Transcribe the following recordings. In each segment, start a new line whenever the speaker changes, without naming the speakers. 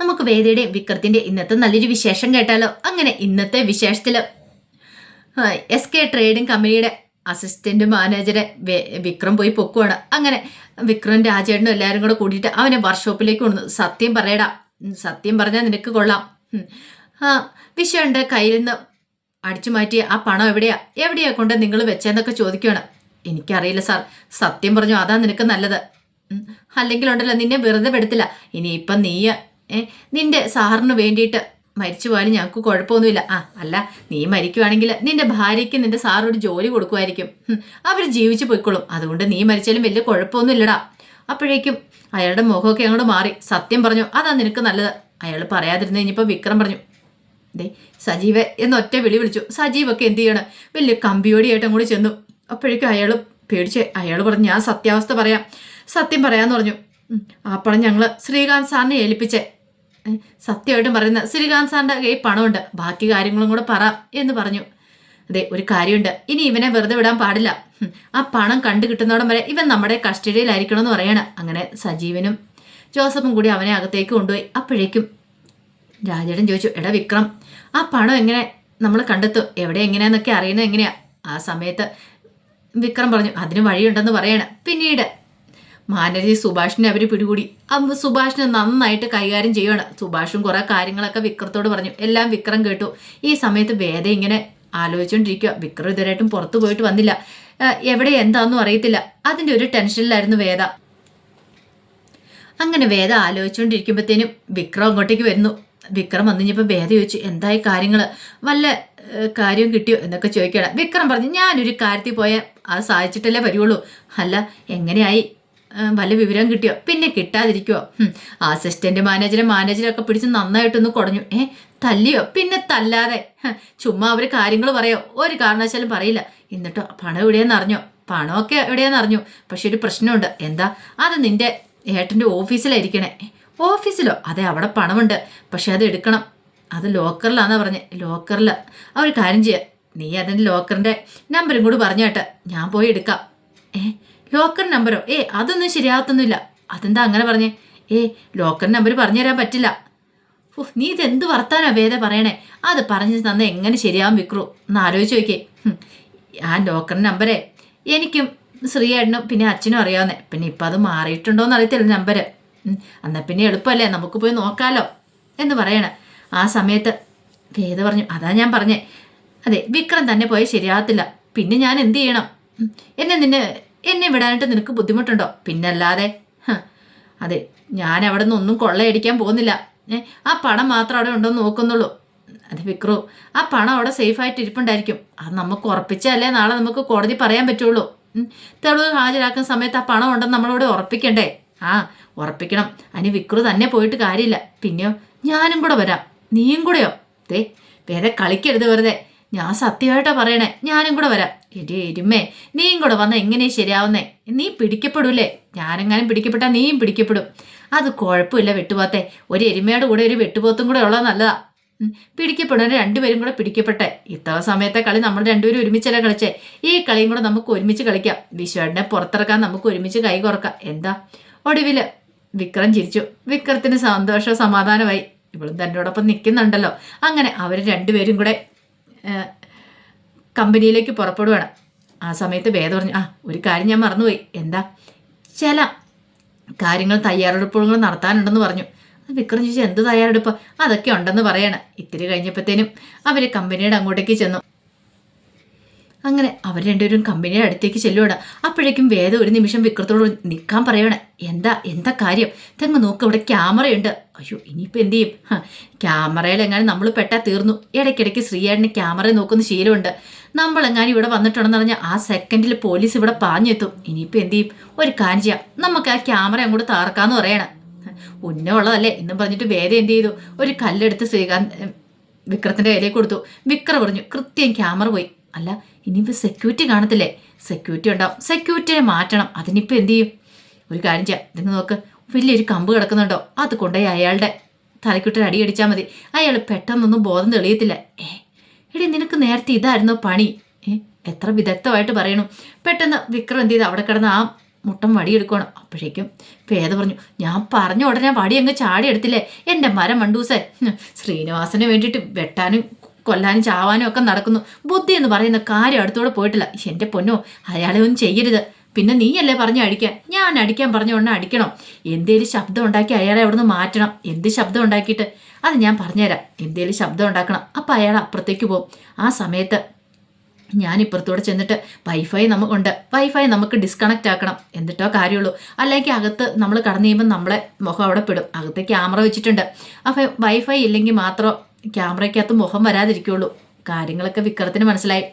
നമുക്ക് വേദയുടെയും വിക്രത്തിന്റെ ഇന്നത്തെ നല്ലൊരു വിശേഷം കേട്ടാലോ? അങ്ങനെ ഇന്നത്തെ വിശേഷത്തിൽ എസ് കെ ട്രേഡിംഗ് കമ്പനിയുടെ അസിസ്റ്റന്റ് മാനേജറെ വിക്രം പോയി പൊക്കുവാണ്. അങ്ങനെ വിക്രം രാജേട്ടനും എല്ലാവരും കൂടെ കൂടിയിട്ട് അവനെ വർക്ക്ഷോപ്പിലേക്ക് കൊണ്ടു സത്യം പറയടാ സത്യം പറഞ്ഞാൽ നിനക്ക് കൊള്ളാം. ആ കയ്യിൽ നിന്ന് അടിച്ചു മാറ്റിയ ആ പണം എവിടെയാ? എവിടെയാ കൊണ്ട് നിങ്ങൾ വെച്ചെന്നൊക്കെ ചോദിക്കുകയാണ് എനിക്കറിയില്ല സാർ. സത്യം പറഞ്ഞു അതാ നിനക്ക് നല്ലത്. അല്ലെങ്കിൽ ഉണ്ടല്ലോ നിന്നെ വെറുതെ പെടുത്തില്ല. ഇനിയിപ്പം നീ ഏ, നിന്റെ സാറിന് വേണ്ടിയിട്ട് മരിച്ചു പോയാലും ഞങ്ങൾക്ക് കുഴപ്പമൊന്നുമില്ല. ആ അല്ല നീ മരിക്കുവാണെങ്കിൽ നിന്റെ ഭാര്യയ്ക്ക് നിന്റെ സാറൊരു ജോലി കൊടുക്കുമായിരിക്കും. അവർ ജീവിച്ചു പോയിക്കോളും. അതുകൊണ്ട് നീ മരിച്ചാലും വലിയ കുഴപ്പമൊന്നുമില്ലടാ. അപ്പോഴേക്കും അയാളുടെ മുഖമൊക്കെ അങ്ങോട്ട് മാറി. സത്യം പറഞ്ഞു അതാ നിനക്ക് നല്ലത്. അയാൾ പറയാതിരുന്ന് കഴിഞ്ഞപ്പോൾ വിക്രം പറഞ്ഞു. ദേ സജീവ എന്നൊറ്റ വിളി വിളിച്ചു. സജീവൊക്കെ എന്ത് ചെയ്യണം? വലിയ കമ്പിയോടിയായിട്ട് അങ്ങോട്ട് ചെന്നു. അപ്പോഴേക്കും അയാൾ പേടിച്ച് അയാൾ പറഞ്ഞു ഞാൻ സത്യാവസ്ഥ പറയാം. സത്യം പറയാമെന്ന് പറഞ്ഞു. അപ്പോൾ ഞങ്ങൾ ശ്രീകാന്ത് സാറിനെ ഏൽപ്പിച്ചേ. സത്യമായിട്ടും പറയുന്ന ശ്രീകാന്ത് സാറിന്റെ കയ്യിൽ പണമുണ്ട്. ബാക്കി കാര്യങ്ങളും കൂടെ പറ എന്ന് പറഞ്ഞു. അതെ ഒരു കാര്യമുണ്ട്. ഇനി ഇവനെ വെറുതെ വിടാൻ പാടില്ല. ആ പണം കണ്ടു കിട്ടുന്നോടം വരെ ഇവൻ നമ്മുടെ കസ്റ്റഡിയിലായിരിക്കണം എന്ന് പറയണം. അങ്ങനെ സജീവനും ജോസഫും കൂടി അവനെ അകത്തേക്ക് കൊണ്ടുപോയി. അപ്പോഴേക്കും രാജേടൻ ചോദിച്ചു എടാ വിക്രം ആ പണം എങ്ങനെ നമ്മൾ കണ്ടെത്തും? എവിടെ എങ്ങനെയാന്നൊക്കെ അറിയുന്നത് എങ്ങനെയാ? ആ സമയത്ത് വിക്രം പറഞ്ഞു അതിന് വഴിയുണ്ടെന്ന് പറയാണ്. പിന്നീട് മാനരജി സുഭാഷിനെ അവർ പിടികൂടി. സുഭാഷിനെ നന്നായിട്ട് കൈകാര്യം ചെയ്യുകയാണ് സുഭാഷും കുറേ കാര്യങ്ങളൊക്കെ വിക്രത്തോട് പറഞ്ഞു. എല്ലാം വിക്രം കേട്ടു. ഈ സമയത്ത് വേദ ഇങ്ങനെ ആലോചിച്ചുകൊണ്ടിരിക്കുക വിക്രം ഇതുവരെയായിട്ടും പുറത്തു പോയിട്ട് വന്നില്ല. എവിടെ എന്താണെന്നും അറിയത്തില്ല. അതിന്റെ ഒരു ടെൻഷനിലായിരുന്നു വേദ. അങ്ങനെ വേദ ആലോചിച്ചുകൊണ്ടിരിക്കുമ്പോഴത്തേനും വിക്രം അങ്ങോട്ടേക്ക് വരുന്നു. വിക്രം വന്നു കഴിഞ്ഞപ്പോൾ വേദ ചോദിച്ചു എന്തായി കാര്യങ്ങൾ വല്ല കാര്യം കിട്ടിയോ? എന്നൊക്കെ ചോദിക്കണം വിക്രം പറഞ്ഞു ഞാനൊരു കാര്യത്തിൽ പോയാൽ അത് സാധിച്ചിട്ടല്ലേ വരുള്ളൂ അല്ല എങ്ങനെയായി? വല്ല വിവരം കിട്ടിയോ? പിന്നെ കിട്ടാതിരിക്കുവോ? അസിസ്റ്റന്റ് മാനേജറെ മാനേജറൊക്കെ പിടിച്ച് നന്നായിട്ടൊന്ന് കുടഞ്ഞു. ഏ തല്ലിയോ? പിന്നെ തല്ലാതെ. ചുമ്മാ അവർ കാര്യങ്ങൾ പറയോ? ഒരു കാരണവശാലും പറയില്ല. എന്നിട്ടോ പണം എവിടെയാന്ന് അറിഞ്ഞോ? പണമൊക്കെ എവിടെയാന്ന് അറിഞ്ഞു. പക്ഷെ ഒരു പ്രശ്നമുണ്ട്. എന്താ? അത് നിന്റെ ഏട്ടന്റെ ഓഫീസിലായിരിക്കണേ. ഓഫീസിലോ? അതെ അവിടെ പണമുണ്ട്. പക്ഷെ അത് എടുക്കണം. അത് ലോക്കറിലാന്നാ പറഞ്ഞേ. ലോക്കറിൽ ഒരു കാര്യം ചെയ്യാം. നീ അതിന്റെ ലോക്കറിന്റെ നമ്പറും കൂടി പറഞ്ഞേട്ടെ ഞാൻ പോയി എടുക്കാം. ഏ ലോക്കർ നമ്പറോ? ഏ അതൊന്നും ശരിയാകത്തൊന്നുമില്ല. അതെന്താ അങ്ങനെ പറഞ്ഞേ? ഏ ലോക്കർ നമ്പർ പറഞ്ഞു തരാൻ പറ്റില്ല. ഓഹ് നീ ഇതെന്ത് വർത്താനോ വേദ പറയണേ? അത് പറഞ്ഞു തന്ന എങ്ങനെ ശരിയാവും വിക്രു? ഒന്ന് ആലോചിച്ച് നോക്കിയേ. ആ ലോക്കർ നമ്പരെ എനിക്കും ശ്രീയേട്ടനും പിന്നെ അച്ഛനും അറിയാവുന്നേ. പിന്നെ ഇപ്പം അത് മാറിയിട്ടുണ്ടോയെന്ന് അറിയത്തില്ല നമ്പർ എന്നാൽ പിന്നെ എളുപ്പമല്ലേ? നമുക്ക് പോയി നോക്കാലോ. എന്ന് പറയണേ. ആ സമയത്ത് വേദ പറഞ്ഞു അതാ ഞാൻ പറഞ്ഞേ. അതെ വിക്രം തന്നെ പോയാൽ ശരിയാകത്തില്ല. പിന്നെ ഞാൻ എന്ത് ചെയ്യണം? എന്നെ നിന്നെ എന്നെ വിടാനായിട്ട് നിനക്ക് ബുദ്ധിമുട്ടുണ്ടോ? പിന്നല്ലാതെ അതെ ഞാൻ അവിടെ നിന്ന് ഒന്നും കൊള്ളയടിക്കാൻ പോകുന്നില്ല. ആ പണം മാത്രം അവിടെ ഉണ്ടോന്ന് നോക്കുന്നുള്ളൂ. അത് വിക്രു ആ പണം അവിടെ സേഫായിട്ട് ഇരിപ്പുണ്ടായിരിക്കും. അത് നമുക്ക് ഉറപ്പിച്ചല്ലേ നാളെ നമുക്ക് കോടതി പറയാൻ പറ്റുള്ളൂ. തെളിവ് ഹാജരാക്കുന്ന സമയത്ത് ആ പണം ഉണ്ടെന്ന് നമ്മളിവിടെ ഉറപ്പിക്കണ്ടേ? ആ ഉറപ്പിക്കണം. അതിന് വിക്രു തന്നെ പോയിട്ട് കാര്യമില്ല. പിന്നെയോ ഞാനും കൂടെ വരാം. നീയും കൂടെയോ? ദേ വേറെ കളിക്കരുത് വെറുതെ. ഞാൻ സത്യമായിട്ടാ പറയണേ. ഞാനും കൂടെ വരാം. എടി എരുമേ നീയും കൂടെ വന്ന എങ്ങനെയാ ശരിയാവുന്നേ? നീ പിടിക്കപ്പെടൂലേ? ഞാനെങ്ങാനും പിടിക്കപ്പെട്ടാൽ നീയും പിടിക്കപ്പെടും. അത് കുഴപ്പമില്ല വെട്ടുപോത്തെ. ഒരു എരുമയുടെ കൂടെ ഒരു വെട്ടുപോത്തും കൂടെ ഉള്ളത് നല്ലതാ. പിടിക്കപ്പെടുന്ന രണ്ടുപേരും കൂടെ പിടിക്കപ്പെട്ടെ. ഇത്തവ സമയത്തെ കളി നമ്മൾ രണ്ടുപേരും ഒരുമിച്ചല്ലേ കളിച്ചേ. ഈ കളിയും കൂടെ നമുക്ക് ഒരുമിച്ച് കളിക്കാം. വിശ്വനെ പുറത്തിറക്കാൻ നമുക്ക് ഒരുമിച്ച് കൈ കുറക്കാം എന്താ? ഒടുവിൽ വിക്രം ചിരിച്ചു. വിക്രത്തിന് സന്തോഷവും സമാധാനമായി ഇവളും തന്നോടൊപ്പം നിൽക്കുന്നുണ്ടല്ലോ. അങ്ങനെ അവർ രണ്ടുപേരും കൂടെ കമ്പനിയിലേക്ക് പുറപ്പെടുവാണ്. ആ സമയത്ത് വേദ പറഞ്ഞു ആ ഒരു കാര്യം ഞാൻ മറന്നുപോയി. എന്താ? ചില കാര്യങ്ങൾ തയ്യാറെടുപ്പുകൾ നടത്താനുണ്ടെന്ന് പറഞ്ഞു. വിക്രം ചോദിച്ചു എന്ത് തയ്യാറെടുപ്പ്? അതൊക്കെ ഉണ്ടെന്ന് പറയണം. ഇത്തിരി കഴിഞ്ഞപ്പോഴത്തേനും അവർ കമ്പനിയുടെ അങ്ങോട്ടേക്ക് ചെന്നു. അങ്ങനെ അവർ രണ്ടുപേരും കമ്പനിയുടെ അടുത്തേക്ക് ചെല്ലുവാണ്. അപ്പോഴേക്കും വേദ ഒരു നിമിഷം വിക്രത്തോട് നിൽക്കാൻ പറയണേ എന്താ എന്താ കാര്യം? തെങ്ങ് നോക്ക് ഇവിടെ ക്യാമറയുണ്ട്. അയ്യോ ഇനിയിപ്പോൾ എന്ത് ചെയ്യും? ക്യാമറയിലെങ്ങാനും നമ്മൾ പെട്ടാൽ തീർന്നു. ഇടയ്ക്കിടയ്ക്ക് ശ്രീയേട്ടന് ക്യാമറ നോക്കുന്ന ശീലമുണ്ട്. നമ്മളെങ്ങാനും ഇവിടെ വന്നിട്ടുണ്ടെന്ന് പറഞ്ഞാൽ ആ സെക്കൻഡിൽ പോലീസ് ഇവിടെ പാഞ്ഞെത്തും. ഇനിയിപ്പോൾ എന്ത് ചെയ്യും? ഒരു കാര്യം ചെയ്യാം. നമുക്ക് ആ ക്യാമറ അങ്ങോട്ട് താർക്കാന്ന് പറയണം. ഉന്നമുള്ളതല്ലേ എന്നും പറഞ്ഞിട്ട് വേദ എന്ത് ചെയ്തു? ഒരു കല്ലെടുത്ത് ശ്രീകാന്ത് വിക്രത്തിന്റെ കയ്യിലേക്ക് കൊടുത്തു. വിക്ര പറഞ്ഞു കൃത്യം ക്യാമറ പോയി. അല്ല ഇനിയിപ്പോൾ സെക്യൂരിറ്റി കാണത്തില്ലേ? സെക്യൂരിറ്റി ഉണ്ടാവും. സെക്യൂരിറ്റിനെ മാറ്റണം. അതിനിപ്പോൾ എന്ത് ചെയ്യും? ഒരു കാര്യം ചെയ്യാം. നിങ്ങൾ നോക്ക്. വലിയൊരു കമ്പ് കിടക്കുന്നുണ്ടോ? അത് കൊണ്ടുപോയി അയാളുടെ തലയ്ക്കിട്ടൊരു അടി അടിച്ചാൽ മതി. അയാൾ പെട്ടെന്നൊന്നും ബോധം തെളിയത്തില്ല. ഏ എടി നിനക്ക് നേരത്തെ ഇതായിരുന്നു പണി. ഏ എത്ര വിദഗ്ധമായിട്ട് പറയണു. പെട്ടെന്ന് വിക്രം എന്ത് ചെയ്ത് അവിടെ കിടന്ന് ആ മുട്ടം വടിയെടുക്കണം അപ്പോഴേക്കും പേദ പറഞ്ഞു ഞാൻ പറഞ്ഞ ഉടനെ വടി അങ്ങ് ചാടി എടുത്തില്ലേ എന്റെ മരം മണ്ടൂസേ. ശ്രീനിവാസന് വേണ്ടിയിട്ട് വെട്ടാനും കൊല്ലാനും ചാവാനും ഒക്കെ നടക്കുന്നു. ബുദ്ധി എന്ന് പറയുന്ന കാര്യം അടുത്തോടെ പോയിട്ടില്ല. എന്റെ പൊന്നോ അയാളെ ഒന്നും ചെയ്യരുത്. പിന്നെ നീയല്ലേ പറഞ്ഞു അടിക്കാൻ? ഞാൻ അടിക്കാൻ പറഞ്ഞ ഉടനെ അടിക്കണം. എന്തേലും ശബ്ദം ഉണ്ടാക്കി അയാളെ അവിടുന്ന് മാറ്റണം. എന്ത് ശബ്ദം ഉണ്ടാക്കിയിട്ട്? അത് ഞാൻ പറഞ്ഞുതരാം. എന്തേലും ശബ്ദം ഉണ്ടാക്കണം. അപ്പം അയാൾ അപ്പുറത്തേക്ക് പോകും. ആ സമയത്ത് ഞാൻ ഇപ്പുറത്തൂടെ ചെന്നിട്ട് വൈഫൈ നമുക്കുണ്ട്. വൈഫൈ നമുക്ക് ഡിസ്കണക്റ്റ് ആക്കണം. എന്നിട്ടോ കാര്യമുള്ളൂ. അല്ലെങ്കിൽ അകത്ത് നമ്മൾ കടന്നു കഴിയുമ്പോൾ നമ്മളെ മുഖം അവിടെ പെടും. അകത്ത് ക്യാമറ വെച്ചിട്ടുണ്ട്. അപ്പോൾ വൈഫൈ ഇല്ലെങ്കിൽ മാത്രം ക്യാമറയ്ക്കകത്ത് മുഖം വരാതിരിക്കുള്ളൂ. കാര്യങ്ങളൊക്കെ വിക്രത്തിന് മനസ്സിലായി.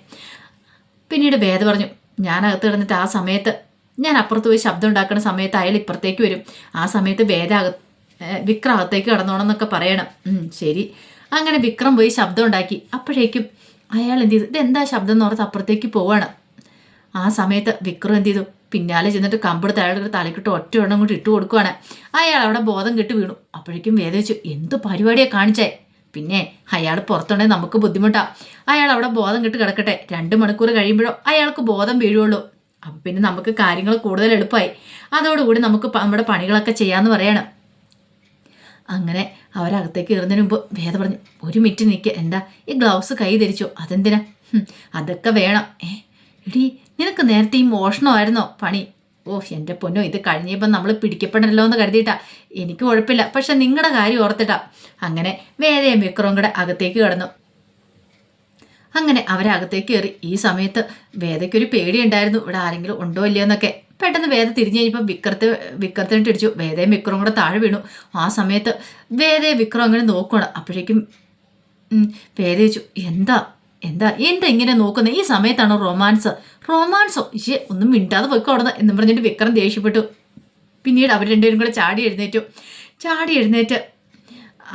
പിന്നീട് ഭേദ പറഞ്ഞു ഞാൻ അകത്ത് കിടന്നിട്ട് ആ സമയത്ത് ഞാൻ അപ്പുറത്ത് പോയി ശബ്ദം ഉണ്ടാക്കുന്ന സമയത്ത് അയാൾ ഇപ്പുറത്തേക്ക് വരും. ആ സമയത്ത് ഭേദ അക ഏഹ് വിക്രം അകത്തേക്ക് കടന്നോണം പറയണം. ശരി. അങ്ങനെ വിക്രം പോയി ശബ്ദം ഉണ്ടാക്കി. അപ്പോഴേക്കും അയാൾ എന്ത് ചെയ്തു? ഇതെന്താ ശബ്ദം? എന്ന് ഓർത്ത് അപ്പുറത്തേക്ക് പോവാണ്. ആ സമയത്ത് വിക്രം എന്ത് ചെയ്തു? പിന്നാലെ ചെന്നിട്ട് കമ്പെടുത്ത് അയാളുടെ തലക്കിട്ട് ഒറ്റ എണ്ണം കൊണ്ട് ഇട്ട് കൊടുക്കുവാണ്. അയാൾ അവിടെ ബോധം കെട്ട് വീണു. അപ്പോഴേക്കും വേദിച്ചു എന്ത് പരിപാടിയാണ് കാണിച്ചേ? പിന്നെ അയാൾ പുറത്തുണ്ടെങ്കിൽ നമുക്ക് ബുദ്ധിമുട്ടാ. അയാൾ അവിടെ ബോധം കെട്ട് കിടക്കട്ടെ. രണ്ട് മണിക്കൂർ കഴിയുമ്പോഴോ അയാൾക്ക് ബോധം വീഴുള്ളൂ. അപ്പം പിന്നെ നമുക്ക് കാര്യങ്ങൾ കൂടുതൽ എളുപ്പമായി. അതോടുകൂടി നമുക്ക് നമ്മുടെ പണികളൊക്കെ ചെയ്യാമെന്ന് പറയാണ്. അങ്ങനെ അവരകത്തേക്ക് കയറുന്നതിന് മുമ്പ് വേദ പറഞ്ഞു ഒരു മിനിറ്റ് നിൽക്കുക എന്താ? ഈ ഗ്ലൗസ് കൈ ധരിച്ചോ? അതെന്തിനാ? അതൊക്കെ വേണം. ഏ എടി നിനക്ക് നേരത്തെ ഈ മോഷണമായിരുന്നോ പണി? ഓ എന്റെ പൊന്നോ ഇത് കഴിഞ്ഞപ്പോൾ നമ്മൾ പിടിക്കപ്പെടണല്ലോ എന്ന് കരുതിയിട്ടാ. എനിക്ക് കുഴപ്പമില്ല. പക്ഷെ നിങ്ങളുടെ കാര്യം ഓർത്തിട്ടാ. അങ്ങനെ വേദയും വിക്രവും കൂടെ അകത്തേക്ക് കിടന്നു. അങ്ങനെ അവരകത്തേക്ക് കയറി. ഈ സമയത്ത് വേദയ്ക്കൊരു പേടിയുണ്ടായിരുന്നു. ഇവിടെ ആരെങ്കിലും ഉണ്ടോ ഇല്ലയോ എന്നൊക്കെ. പെട്ടെന്ന് വേദ തിരിഞ്ഞു കഴിഞ്ഞപ്പോൾ വിക്രത്തെ വിക്രത്തിനിട്ട് ഇടിച്ചു വേദയും വിക്രവും കൂടെ താഴെ വീണു. ആ സമയത്ത് വേദയെ വിക്രം അങ്ങനെ നോക്കണം അപ്പോഴേക്കും വേദ ചോദിച്ചു എന്താ? എന്താ എന്താ ഇങ്ങനെ നോക്കുന്നത് ഈ സമയത്താണ് റൊമാൻസ്. റൊമാൻസോ ഇഷേ ഒന്നും മിണ്ടാതെ പോയിക്കോടുന്ന എന്ന് പറഞ്ഞിട്ട് വിക്രം ദേഷ്യപ്പെട്ടു. പിന്നീട് അവർ രണ്ടുപേരും കൂടെ ചാടി എഴുന്നേറ്റു. ചാടി എഴുന്നേറ്റ്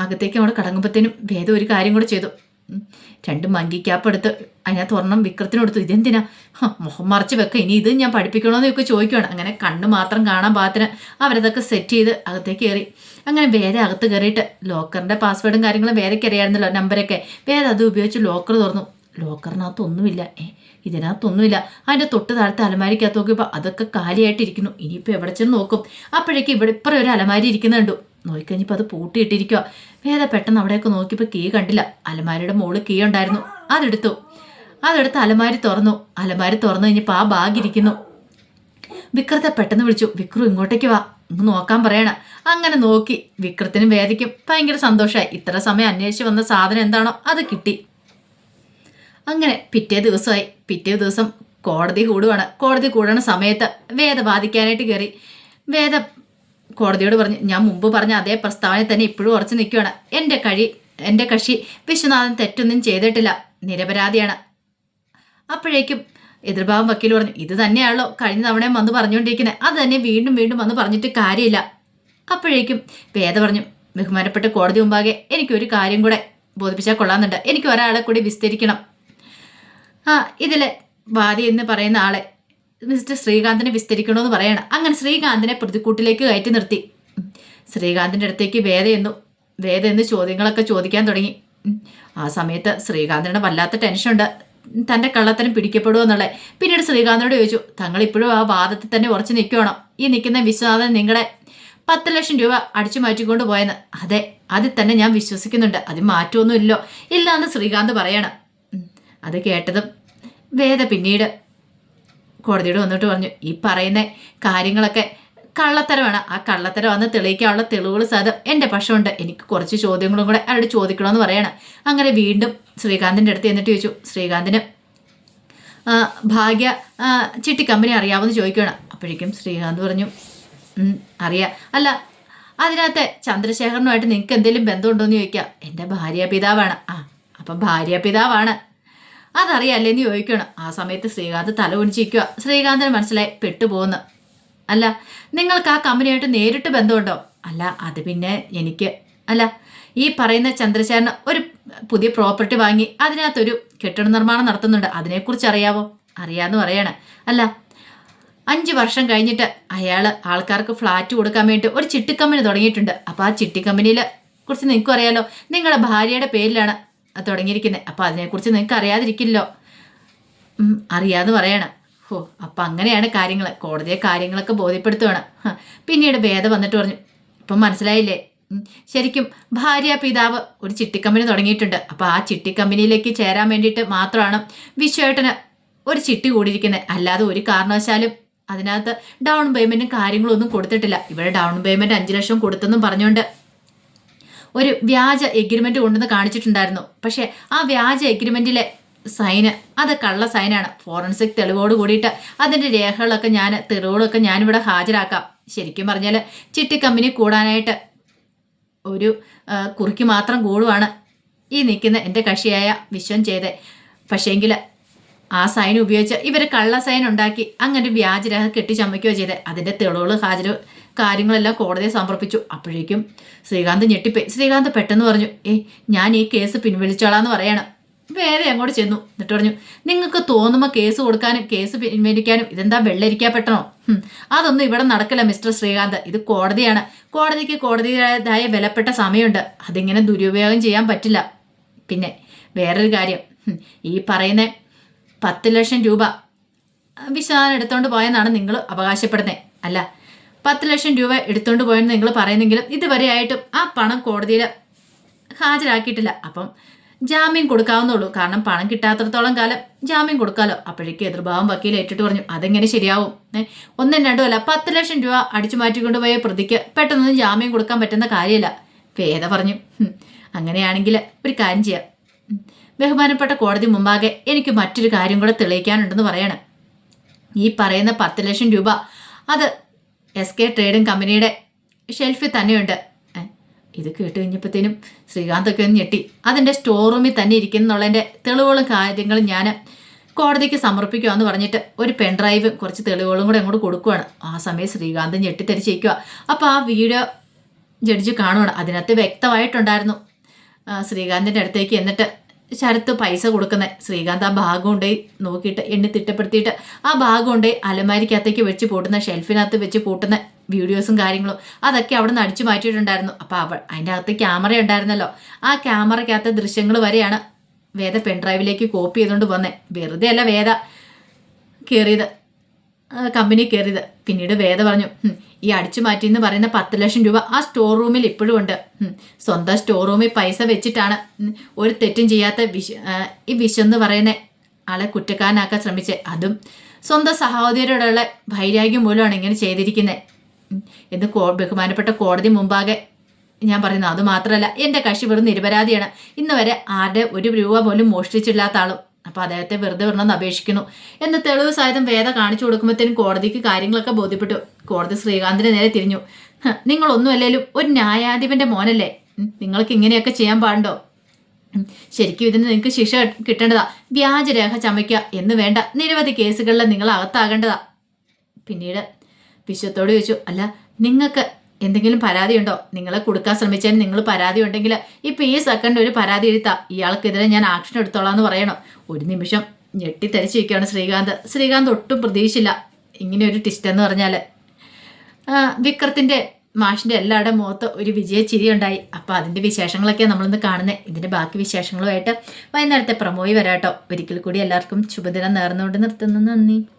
അകത്തേക്ക് അവിടെ കടങ്ങുമ്പോഴത്തേനും വേദം ഒരു കാര്യം കൂടെ ചെയ്തു. രണ്ട് മങ്കി ക്യാപ്പ് എടുത്ത് അതിനകത്ത് ഒരെണ്ണം വിക്രത്തിന് കൊടുത്തു. ഇതെന്തിനാ? മുഖം മറച്ച് വെക്ക. ഇനി ഇത് ഞാൻ പഠിപ്പിക്കണമെന്ന് ഒക്കെ ചോദിക്കുകയാണ് അങ്ങനെ കണ്ണ് മാത്രം കാണാൻ പാകത്തിന് അവരതൊക്കെ സെറ്റ് ചെയ്ത് അകത്തേക്ക് കയറി. അങ്ങനെ വേദ അകത്ത് കയറിയിട്ട് ലോക്കറിന്റെ പാസ്വേഡും കാര്യങ്ങളും വേദയ്ക്ക് അറിയാമായിരുന്നല്ലോ നമ്പരൊക്കെ വേദ അത് ഉപയോഗിച്ച് ലോക്കർ തുറന്നു. ലോക്കറിനകത്തൊന്നുമില്ല. ഏ ഇതിനകത്തൊന്നുമില്ല. അതിന്റെ തൊട്ട് താഴത്തെ അലമാരിക്കകത്ത് നോക്കിയപ്പോൾ അതൊക്കെ കാലിയായിട്ടിരിക്കുന്നു. ഇനിയിപ്പോൾ എവിടെ ചെന്ന് നോക്കും? അപ്പോഴേക്കും ഇവിടെ ഇപ്പുറം ഒരു അലമാരി ഇരിക്കുന്നുണ്ടു നോക്കിക്കഴിഞ്ഞപ്പോൾ അത് പൂട്ടിയിട്ടിരിക്കുക വേദ പെട്ടെന്ന് അവിടെയൊക്കെ നോക്കിയപ്പോൾ കീ കണ്ടില്ല. അലമാരിയുടെ മുകളിൽ കീ ഉണ്ടായിരുന്നു. അതെടുത്തു. അതെടുത്ത് അലമാരി തുറന്നു. അലമാരി തുറന്നു കഴിഞ്ഞപ്പോൾ ആ ബാഗ് ഇരിക്കുന്നു. വിക്രത്തെ പെട്ടെന്ന് വിളിച്ചു. വിക്രു ഇങ്ങോട്ടേക്ക് വാ. ഇങ്ങ് നോക്കാൻ പറയണ. അങ്ങനെ നോക്കി. വിക്രത്തിനും വേദിക്കും ഭയങ്കര സന്തോഷമായി ഇത്ര സമയം അന്വേഷിച്ച് വന്ന സാധനം എന്താണോ അത് കിട്ടി. അങ്ങനെ പിറ്റേ ദിവസമായി. പിറ്റേ ദിവസം കോടതി കൂടുവാണ്. കോടതി കൂടണ സമയത്ത് വേദ ബാധിക്കാനായിട്ട് കയറി വേദ കോടതിയോട് പറഞ്ഞു ഞാൻ മുമ്പ് പറഞ്ഞ അതേ പ്രസ്താവന തന്നെ ഇപ്പോഴും ഉറച്ചു നിൽക്കുകയാണ് എന്റെ കഴി എന്റെ കക്ഷി വിശ്വനാഥൻ തെറ്റൊന്നും ചെയ്തിട്ടില്ല. നിരപരാധിയാണ്. അപ്പോഴേക്കും എതിർഭാവം വക്കീൽ പറഞ്ഞു ഇത് തന്നെയാണല്ലോ കഴിഞ്ഞ തവണയും വന്ന് പറഞ്ഞുകൊണ്ടിരിക്കുന്നത് അത് തന്നെ വീണ്ടും വീണ്ടും വന്ന് പറഞ്ഞിട്ട് കാര്യമില്ല. അപ്പോഴേക്കും വേദ പറഞ്ഞു ബഹുമാനപ്പെട്ട കോടതി മുമ്പാകെ എനിക്കൊരു കാര്യം കൂടെ ബോധിപ്പിച്ചാൽ കൊള്ളാമെന്നുണ്ട്. എനിക്ക് ഒരാളെ കൂടി വിസ്തരിക്കണം. ആ ഇതിലെ വാദി എന്ന് പറയുന്ന ആളെ മിസ്റ്റർ ശ്രീകാന്തിനെ വിസ്തരിക്കണമെന്ന് പറയണം. അങ്ങനെ ശ്രീകാന്തിനെ പ്രതിക്കൂട്ടിലേക്ക് കയറ്റി നിർത്തി. ശ്രീകാന്തിന്റെ അടുത്തേക്ക് വേദ എന്നു വേദ എന്ന് ചോദ്യങ്ങളൊക്കെ ചോദിക്കാൻ തുടങ്ങി. ആ സമയത്ത് ശ്രീകാന്തിനോട് വല്ലാത്ത ടെൻഷനുണ്ട്. തന്റെ കള്ളത്തനം പിടിക്കപ്പെടുമോ എന്നുള്ളത് പിന്നീട് ശ്രീകാന്തിനോട് ചോദിച്ചു തങ്ങൾ ഇപ്പോഴും ആ വാദത്തിൽ തന്നെ ഉറച്ചു നിൽക്കുകയാണോ ഈ നിൽക്കുന്ന വിശ്വനാഥൻ നിങ്ങളുടെ പത്ത് ലക്ഷം രൂപ അടിച്ചു മാറ്റിക്കൊണ്ട് പോയെന്ന്. അതെ അതിൽ തന്നെ ഞാൻ വിശ്വസിക്കുന്നുണ്ട്. അത് മാറ്റമൊന്നുമില്ലോ. ഇല്ല എന്ന് ശ്രീകാന്ത് പറയണം. അത് കേട്ടതും വേദ പിന്നീട് കോടതിയോട് വന്നിട്ട് പറഞ്ഞു ഈ പറയുന്ന കാര്യങ്ങളൊക്കെ കള്ളത്തരമാണ്. ആ കള്ളത്തരം വന്ന് തെളിയിക്കാനുള്ള തെളിവുകൾ സാധം എന്റെ പക്ഷമുണ്ട്. എനിക്ക് കുറച്ച് ചോദ്യങ്ങളും കൂടെ അവിടെ ചോദിക്കണമെന്ന് പറയണം. അങ്ങനെ വീണ്ടും ശ്രീകാന്തിന്റെ അടുത്ത് എന്നിട്ട് ചോദിച്ചു ശ്രീകാന്തിന് ഭാഗ്യ ചിട്ടി കമ്പനി അറിയാമെന്ന് ചോദിക്കുകയാണ്. അപ്പോഴേക്കും ശ്രീകാന്ത് പറഞ്ഞു "ഉം, അറിയാം. അല്ല അതിനകത്ത് ചന്ദ്രശേഖരനുമായിട്ട് നിങ്ങൾക്ക് എന്തെങ്കിലും ബന്ധമുണ്ടോ എന്ന് ചോദിക്കാം. എന്റെ ഭാര്യ പിതാവാണ്. ആ അപ്പം ഭാര്യ പിതാവാണ്. അതറിയാല്ലേന്ന് ചോദിക്കണം. ആ സമയത്ത് ശ്രീകാന്ത് തല കുനിച്ചിരിക്കുക ശ്രീകാന്തിന് മനസ്സിലായി പെട്ടുപോകുന്നു അല്ല നിങ്ങൾക്ക് ആ കമ്പനിയായിട്ട് നേരിട്ട് ബന്ധമുണ്ടോ? അല്ല അത് പിന്നെ എനിക്ക്. അല്ല ഈ പറയുന്ന ചന്ദ്രശേഖരന് ഒരു പുതിയ പ്രോപ്പർട്ടി വാങ്ങി അതിനകത്തൊരു കെട്ടിട നിർമ്മാണം നടത്തുന്നുണ്ട്. അതിനെക്കുറിച്ച് അറിയാവോ? അറിയാന്ന് പറയണേ. അല്ല അഞ്ച് വർഷം കഴിഞ്ഞിട്ട് അയാൾ ആൾക്കാർക്ക് ഫ്ലാറ്റ് കൊടുക്കാൻ വേണ്ടി ഒരു ചിട്ടി കമ്പനി തുടങ്ങിയിട്ടുണ്ട്. അപ്പോൾ ആ ചിട്ടി കമ്പനിയിൽ കുറിച്ച് നിങ്ങൾക്കും അറിയാലോ നിങ്ങളുടെ ഭാര്യയുടെ പേരിലാണ് തുടങ്ങിയിരിക്കുന്നത് അപ്പോൾ അതിനെക്കുറിച്ച് നിങ്ങൾക്ക് അറിയാതിരിക്കില്ലോ അറിയാതെ പറയണം. ഓ അപ്പം അങ്ങനെയാണ് കാര്യങ്ങൾ കോടതിയെ കാര്യങ്ങളൊക്കെ ബോധ്യപ്പെടുത്തുകയാണ് പിന്നീട് ഭേദ വന്നിട്ട് പറഞ്ഞു. ഇപ്പം മനസ്സിലായില്ലേ? ശരിക്കും ഭാര്യ പിതാവ് ഒരു ചിട്ടിക്കമ്പനി തുടങ്ങിയിട്ടുണ്ട്. അപ്പോൾ ആ ചിട്ടിക്കമ്പനിയിലേക്ക് ചേരാൻ വേണ്ടിയിട്ട് മാത്രമാണ് വിശ്വേട്ടന് ഒരു ചിട്ടി കൂടിയിരിക്കുന്നത് അല്ലാതെ ഒരു കാരണവശാലും അതിനകത്ത് ഡൗൺ പേയ്മെന്റും കാര്യങ്ങളൊന്നും കൊടുത്തിട്ടില്ല. ഇവിടെ ഡൗൺ പേയ്മെന്റ് അഞ്ച് ലക്ഷം കൊടുത്തെന്നും പറഞ്ഞുകൊണ്ട് ഒരു വ്യാജ എഗ്രിമെന്റ് കൊണ്ടുവന്ന് കാണിച്ചിട്ടുണ്ടായിരുന്നു. പക്ഷേ ആ വ്യാജ എഗ്രിമെന്റിലെ സൈന് അത് കള്ള സൈനാണ് ഫോറൻസിക് തെളിവോട് കൂടിയിട്ട് അതിന്റെ രേഖകളൊക്കെ ഞാൻ തെളിവുകളൊക്കെ ഞാനിവിടെ ഹാജരാക്കാം. ശരിക്കും പറഞ്ഞാൽ ചിട്ടി കമ്പനി കൂടാനായിട്ട് ഒരു കുറിക്ക് മാത്രം കൂടുവാണ് ഈ നിൽക്കുന്ന എന്റെ കക്ഷിയായ വിശ്വം ചെയ്തേ. പക്ഷേങ്കിൽ ആ സൈൻ ഉപയോഗിച്ച് ഇവർ കള്ള സൈൻ ഉണ്ടാക്കി അങ്ങനെ ഒരു വ്യാജരേഖ കെട്ടിച്ചമയ്ക്കുകയോ ചെയ്ത്. അതിന്റെ തെളിവുകൾ ഹാജർ കാര്യങ്ങളെല്ലാം കോടതിയെ സമർപ്പിച്ചു. അപ്പോഴേക്കും ശ്രീകാന്ത് ഞെട്ടിപ്പോയി. ശ്രീകാന്ത് പെട്ടെന്ന് പറഞ്ഞു ഏ ഞാൻ ഈ കേസ് പിൻവലിച്ചോളാന്ന് പറയണം. വേറെ അങ്ങോട്ട് ചെന്നു. എന്നിട്ട് പറഞ്ഞു നിങ്ങൾക്ക് തോന്നുമ്പോൾ കേസ് കൊടുക്കാനും കേസ് പിൻവലിക്കാനും ഇതെന്താ വെള്ളരിക്കപ്പെട്ടണോ അതൊന്നും ഇവിടെ നടക്കില്ല മിസ്റ്റർ ശ്രീകാന്ത്. ഇത് കോടതിയാണ്. കോടതിക്ക് കോടതിയുടേതായ വിലപ്പെട്ട സമയമുണ്ട്. അതിങ്ങനെ ദുരുപയോഗം ചെയ്യാൻ പറ്റില്ല. പിന്നെ വേറൊരു കാര്യം. ഈ പറയുന്ന പത്ത് ലക്ഷം രൂപ. വിശ്വനാഥൻ എടുത്തോണ്ട് പോയെന്നാണ് നിങ്ങൾ അവകാശപ്പെടുന്നത് അല്ല പത്ത് ലക്ഷം രൂപ എടുത്തോണ്ട് പോയെന്ന് നിങ്ങൾ പറയുന്നെങ്കിലും ഇതുവരെ ആയിട്ടും ആ പണം കോടതിയിൽ ഹാജരാക്കിയിട്ടില്ല. അപ്പം ജാമ്യം കൊടുക്കാവുന്നുള്ളൂ കാരണം പണം കിട്ടാത്തടത്തോളം കാലം ജാമ്യം കൊടുക്കാമല്ലോ അപ്പോഴേക്കും എതിർഭാവം വക്കീൽ ഏറ്റിട്ട് പറഞ്ഞു അതെങ്ങനെ ശരിയാവും? ഒന്നും രണ്ടും അല്ല. പത്ത് ലക്ഷം രൂപ അടിച്ചു മാറ്റിക്കൊണ്ട് പോയ പ്രതിക്ക് പെട്ടെന്നൊന്നും ജാമ്യം കൊടുക്കാൻ പറ്റുന്ന കാര്യമല്ല. വേദ പറഞ്ഞു. അങ്ങനെയാണെങ്കിൽ ഒരു കാര്യം ചെയ്യാം. ബഹുമാനപ്പെട്ട കോടതി മുമ്പാകെ എനിക്ക് മറ്റൊരു കാര്യം കൂടെ തെളിയിക്കാനുണ്ടെന്ന് പറയണം. ഈ പറയുന്ന പത്ത് ലക്ഷം രൂപ അത് എസ് കെ ട്രേഡിംഗ് കമ്പനിയുടെ ഷെൽഫിൽ തന്നെയുണ്ട്. ഇത് കേട്ട് കഴിഞ്ഞപ്പോഴത്തേനും ശ്രീകാന്തൊക്കെ ഒന്ന് ഞെട്ടി. അതിന്റെ സ്റ്റോർ റൂമിൽ തന്നെ ഇരിക്കുന്നുള്ളതിന്റെ തെളിവുകളും കാര്യങ്ങളും ഞാൻ കോടതിക്ക് സമർപ്പിക്കുമെന്ന് പറഞ്ഞിട്ട് ഒരു പെൺഡ്രൈവ് കുറച്ച് തെളിവുകളും കൂടെ അങ്ങോട്ട് കൊടുക്കുവാണ്. ആ സമയം ശ്രീകാന്ത് ഞെട്ടിത്തെരിച്ചിരിക്കുക അപ്പോൾ ആ വീഡിയോ ജഡ്ജ് കാണുവാണ്. അതിനകത്ത് വ്യക്തമായിട്ടുണ്ടായിരുന്നു. ശ്രീകാന്തിന്റെ അടുത്തേക്ക് എന്നിട്ട് ശരത്ത് പൈസ കൊടുക്കുന്നത് ശ്രീകാന്ത് ആ ഭാഗം കൊണ്ടുപോയി നോക്കിയിട്ട് എണ്ണി തിട്ടപ്പെടുത്തിയിട്ട് ആ ഭാഗം കൊണ്ടുപോയി അലമാരിക്കകത്തേക്ക് വെച്ച് പൂട്ടുന്ന ഷെൽഫിനകത്ത് വെച്ച് പൂട്ടുന്ന വീഡിയോസും കാര്യങ്ങളും അതൊക്കെ അവിടെ നിന്ന് അടിച്ചു മാറ്റിയിട്ടുണ്ടായിരുന്നു. അപ്പോൾ അവൾ അതിന്റെ അകത്ത് ക്യാമറ ഉണ്ടായിരുന്നല്ലോ. ആ ക്യാമറയ്ക്കകത്തെ ദൃശ്യങ്ങൾ വരെയാണ് വേദ പെൺഡ്രൈവിലേക്ക് കോപ്പി ചെയ്തുകൊണ്ട് വന്നേ. വെറുതെ അല്ല വേദ കയറിയത് കമ്പനി കയറിയത്. പിന്നീട് വേദ പറഞ്ഞു ഈ അടിച്ചു മാറ്റി എന്ന് പറയുന്ന പത്ത് ലക്ഷം രൂപ ആ സ്റ്റോർ റൂമിൽ ഇപ്പോഴും ഉണ്ട്. സ്വന്തം സ്റ്റോർ റൂമിൽ പൈസ വെച്ചിട്ടാണ് ഒരു തെറ്റും ചെയ്യാത്ത വിശ ഈ വിശന്ന് പറയുന്ന ആളെ കുറ്റക്കാരനാക്കാൻ ശ്രമിച്ചത് അതും സ്വന്തം സഹോദരിയോടുള്ള വൈരാഗ്യം മൂലമാണ് ഇങ്ങനെ ചെയ്തിരിക്കുന്നത് എന്ന് കോ ബഹുമാനപ്പെട്ട കോടതി മുമ്പാകെ ഞാൻ പറയുന്നു. അതുമാത്രമല്ല എന്റെ കക്ഷി വെറും നിരപരാധിയാണ്. ഇന്ന് വരെ ആരുടെ ഒരു രൂപ പോലും മോഷ്ടിച്ചില്ലാത്ത ആളും അപ്പോൾ അദ്ദേഹത്തെ വെറുതെ വിടണമെന്ന് അപേക്ഷിക്കുന്നു. എന്ന് തെളിവ് സഹിതം വേദ കാണിച്ചു കൊടുക്കുമ്പോഴത്തേനും കോടതിക്ക് കാര്യങ്ങളൊക്കെ ബോധ്യപ്പെട്ടു. കോടതി ശ്രീകാന്തിന് നേരെ തിരിഞ്ഞു. "ഹ, നിങ്ങളൊന്നുമല്ലേലും ഒരു ന്യായാധിപന്റെ മോനല്ലേ? നിങ്ങൾക്ക് ഇങ്ങനെയൊക്കെ ചെയ്യാൻ പാടുണ്ടോ? ശരിക്കും ഇതിന് നിങ്ങൾക്ക് ശിക്ഷ കിട്ടേണ്ടതാ. വ്യാജരേഖ ചമയ്ക്കുക എന്ന് വേണ്ട നിരവധി കേസുകളിൽ നിങ്ങൾ അകത്താകേണ്ടതാ പിന്നീട് വിശ്വത്തോട് ചോദിച്ചു അല്ല നിങ്ങൾക്ക് എന്തെങ്കിലും പരാതി ഉണ്ടോ നിങ്ങളെ കൊടുക്കാൻ ശ്രമിച്ചാൽ നിങ്ങൾ പരാതി ഉണ്ടെങ്കിൽ ഇപ്പം ഈ സെക്കൻഡ് ഒരു പരാതി എഴുത്താ ഇയാൾക്കെതിരെ ഞാൻ ആക്ഷൻ എടുത്തോളാം എന്ന് പറയണം. ഒരു നിമിഷം ഞെട്ടിത്തരിച്ചിരിക്കുകയാണ് ശ്രീകാന്ത്. ശ്രീകാന്ത് ഒട്ടും പ്രതീക്ഷയില്ല ഇങ്ങനെ ഒരു ടിസ്റ്റ് എന്ന് പറഞ്ഞാൽ വിക്രത്തിന്റെ മാഷിന്റെ എല്ലാവരുടെ മുഖത്ത് ഒരു വിജയ ചിരി ഉണ്ടായി. അപ്പോൾ അതിന്റെ വിശേഷങ്ങളൊക്കെ നമ്മളിന്ന് കാണുന്നത് ഇതിന്റെ ബാക്കി വിശേഷങ്ങളുമായിട്ട് വൈകുന്നേരത്തെ പ്രമോയി വരാട്ടോ. ഒരിക്കൽ കൂടി എല്ലാവർക്കും ശുഭദിനം നേർന്നുകൊണ്ട് നിർത്തുന്നു. നന്ദി.